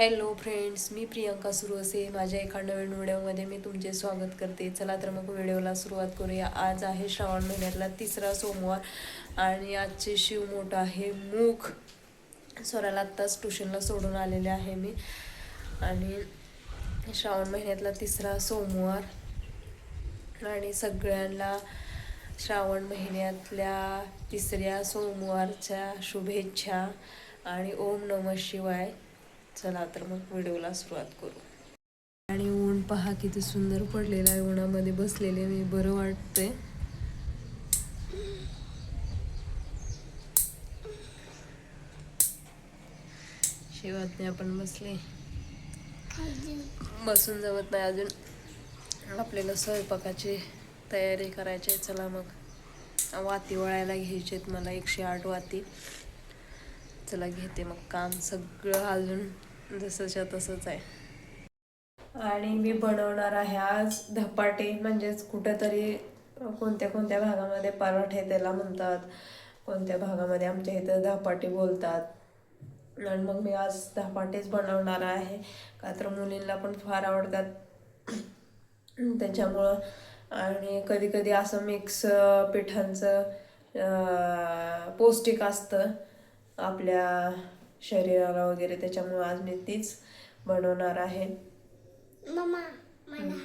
Hello friends मी प्रियंका सुरू असे माझ्या एका नवीन व्हिडिओमध्ये मी तुमचे स्वागत करते. चला तर मग व्हिडिओला सुरुवात करूया. आज आहे श्रावण महिन्यातला तिसरा सोमवार आणि आजचे शिव मोठं आहे मूग स्वराला आत्ताच ट्युशनला सोडून आलेले आहे मी. आणि श्रावण महिन्यातला तिसरा सोमवार. आणि सगळ्यांना श्रावण महिन्यातल्या तिसऱ्या सोमवारच्या शुभेच्छा आणि ओम नम शिवाय. चला तर मग व्हिडिओला सुरुवात करू. आणि ऊन पहा किती सुंदर पडलेलं आहे. उन्हामध्ये बसलेले मी बरं वाटतंय. शेवटने आपण बसले. बसून जमत नाही अजून. आपल्याला स्वयंपाकाची तयारी करायची चला मग. वाती वळायला घ्यायचेत. मला एकशे आठ वाती. चला घेते मग काम सगळं अजून. जसंच्या तसंच आहे. आणि मी बनवणार आहे आज धपाटे म्हणजेच कुठंतरी कोणत्या कोणत्या भागामध्ये पराठे त्याला म्हणतात कोणत्या भागामध्ये आमच्या इथं धपाटे बोलतात. आणि मग मी आज धपाटेच बनवणार आहे. का तर मुलींना पण फार आवडतात. त्याच्यामुळं आणि कधी कधी असं मिक्स पिठांचं पौष्टिक असतं आपल्या शरीराला वगैरे त्याच्यामुळं आज मी तीच बनवणार आहे.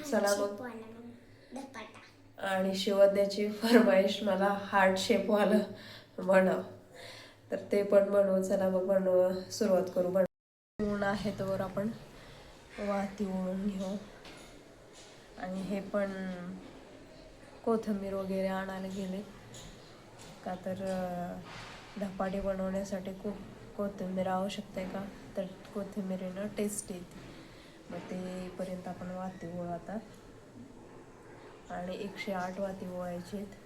चला मग. आणि शिवण्याची फरमाईश मला हार्ट शेपवालं बनव. तर ते पण बनवू चला मग बनव सुरुवात करू. बनव ऊन आहे तर आपण वाती ओळून घेऊ. आणि हे पण कोथिंबीर वगैरे आणायला गेले. का तर धपाटे बनवण्यासाठी खूप कोथिंबीर आवश्यकता आहे का? तर कोथिंबीरीनं टेस्ट येते. मग तेपर्यंत आपण वाती ओळू आता. आणि एकशे आठ वाती ओळायचे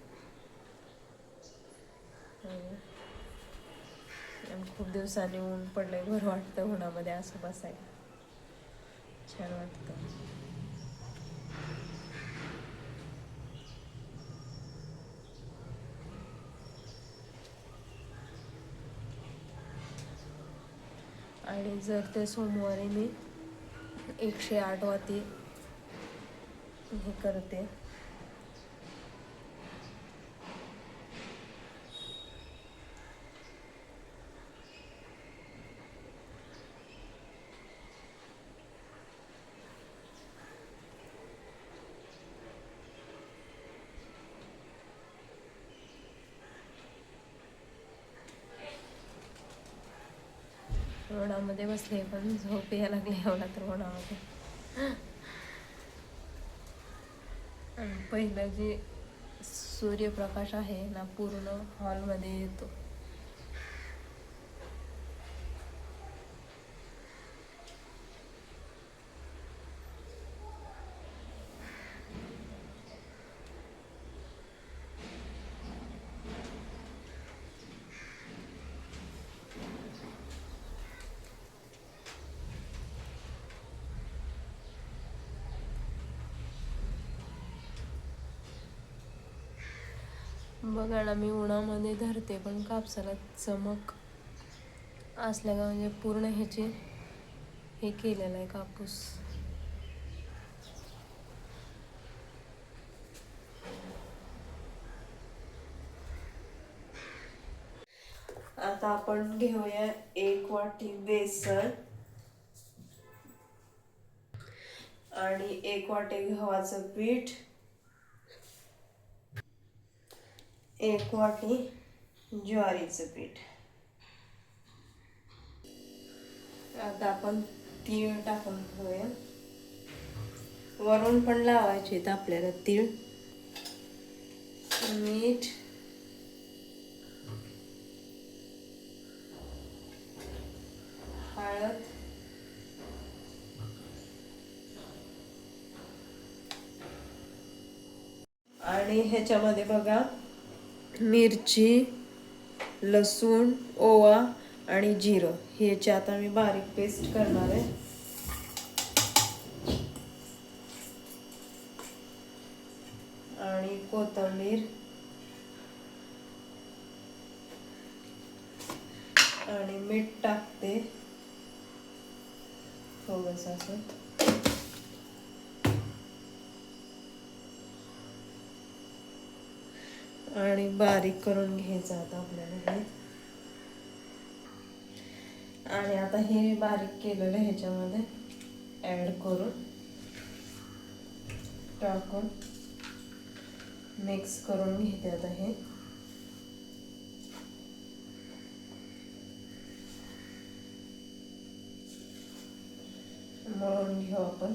खूप दिवसांनी ऊन पडलं घर वाटतं उन्हामध्ये असं बसायला. छान वाटतं. आणि जर ते सोमवारी मी एकशे आठ वाती हे करते. उन्हामध्ये बसले पण झोप यायला लागली एवढा तर उन्हामध्ये पहिलं जे सूर्यप्रकाश आहे ना पूर्ण हॉलमध्ये येतो. बघा ना मी उन्हामध्ये धरते पण कापसाला चमक असल्या का म्हणजे पूर्ण ह्याचे हे केलेलं आहे कापूस. आता आपण घेऊया एक वाटी बेसन. आणि एक वाटी गव्हाचं पीठ. एक वाटी ज्वारीचं पीठ. आता आपण तीळ टाकून घेऊया. वरून पण लावायचे आहेत आपल्याला तीळ. मीठ. हळद. आणि ह्याच्यामध्ये बघा मिरची लसूण ओवा आणि जिरं. ह्याची आता मी बारीक पेस्ट करणार आहे. आणि कोथिंबीर. आणि मीठ टाकते. थोडस असं. आणि बारीक करून घ्यायचं आता आपल्याला हे. आणि आता हे बारीक केलेलं ह्याच्यामध्ये. ॲड करून टाकून मिक्स करून घेते आता हे. मळून घेऊ आपण.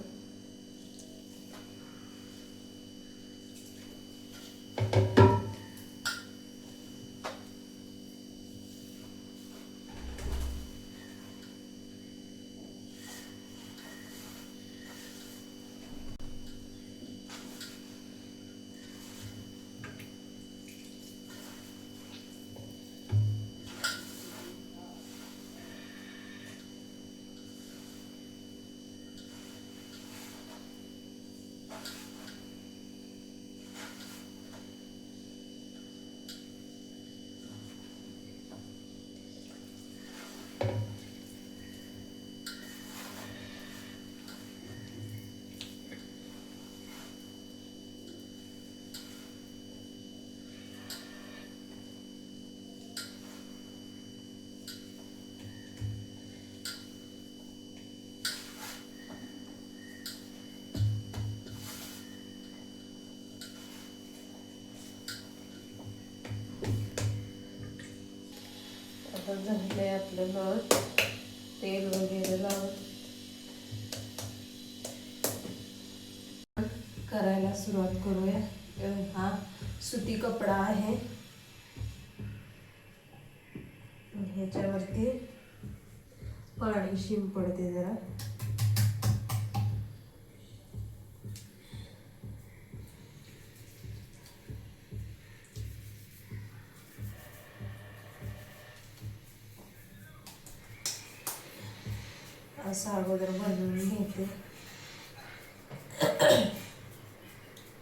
असं झालंय आपलं मळ तेल वगैरे लावून करायला सुरुवात करूया. हा सुती कपडा आहे. ह्याच्यावरती पाणी शिंपडते जरा. असं अगोदर बनवून घेते.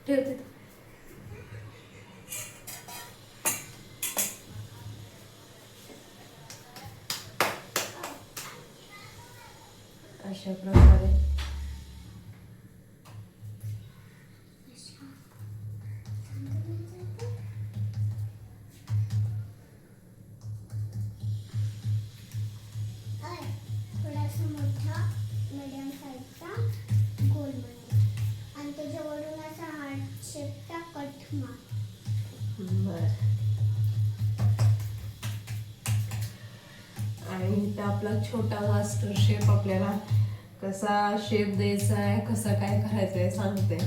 ठेवते. अशा प्रकारे. आपला छोटा मास्टर शेफ आपल्याला कसा शेप द्यायचा आहे कसा काय करायचं आहे सांगते.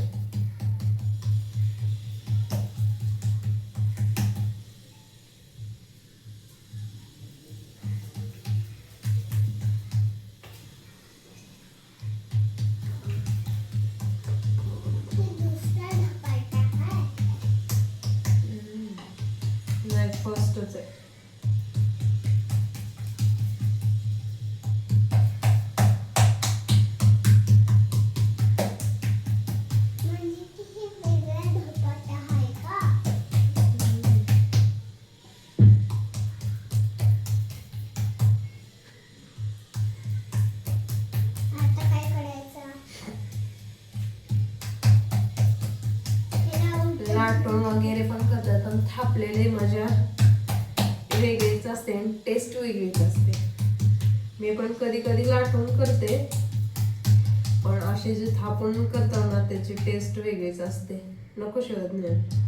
पण माझ्या मजा वेगळीच असते आणि टेस्ट वेगळीच असते. मी पण कधी कधी लाटून करते पण असे जे थापून करताना त्याची टेस्ट वेगळीच असते. नको शोधत नाही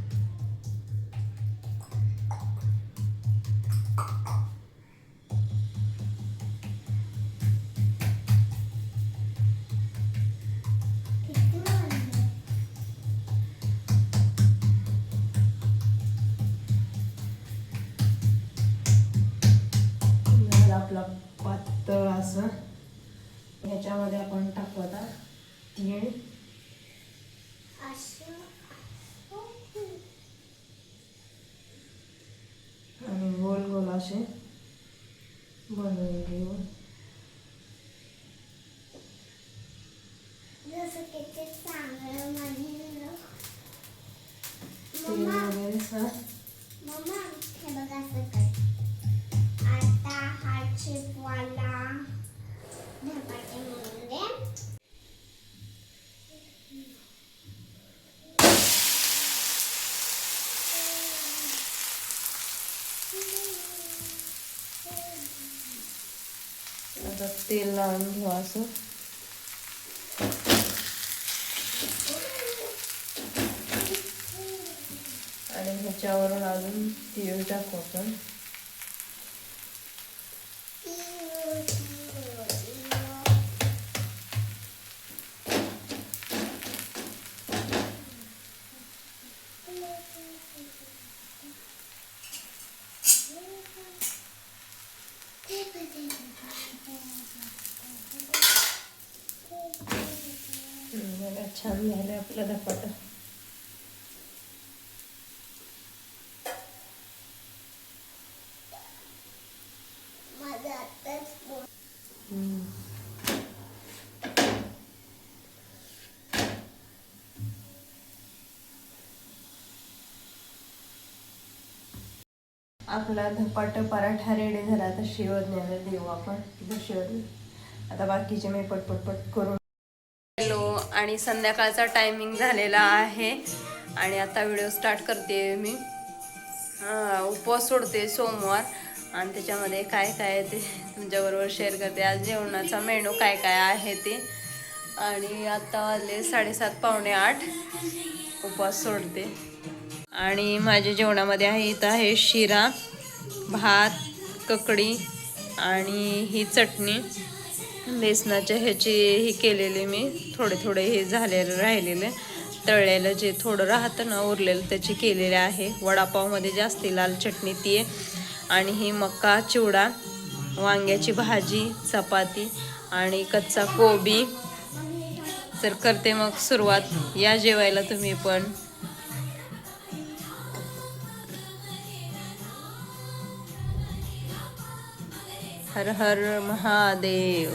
आपला पातळ असं. ह्याच्यामध्ये आपण टाकू आता. तीळ. आणि गोल गोल असे बनवून घेऊ. तेल लावून घेऊ असं. आणि ह्याच्यावरून अजून तीळ टाकू आपण हम्म, बघा, छान झालं आपलं धपाटा. आपला धपाट पराठा रेडी झाला आता शिवज्ञाला देऊ आपण. शिवज्ञ आता बाकीचे मी पटपट करून आणि संध्याकाळचा टायमिंग झालेला आहे. आणि आता व्हिडिओ स्टार्ट करते मी. उपवास सोडते सोमवार. आणि त्याच्यामध्ये काय काय आहे ते तुमच्याबरोबर शेअर करते. आज जेवणाचा मेनू काय काय आहे ते. आणि आत्ता वाजले साडेसात पावणे आठ. उपवास सोडते. आणि माझ्या जेवणामध्ये आहे इथं आहे शिरा भात ककडी आणि ही चटणी. बेसनाच्या ह्याची हे केलेले मी थोडे थोडे हे झालेलं राहिलेले. तळलेलं जे थोडं राहतं ना उरलेलं त्याची केलेले आहे. वडापावमध्ये जास्ती लाल चटणी ती आहे आणि ही मका चिवडा वांग्याची भाजी चपाती आणि कच्चा कोबी. तर करते मग सुरुवात. या जेवायला तुम्ही पण. હર હર મહાદેવ.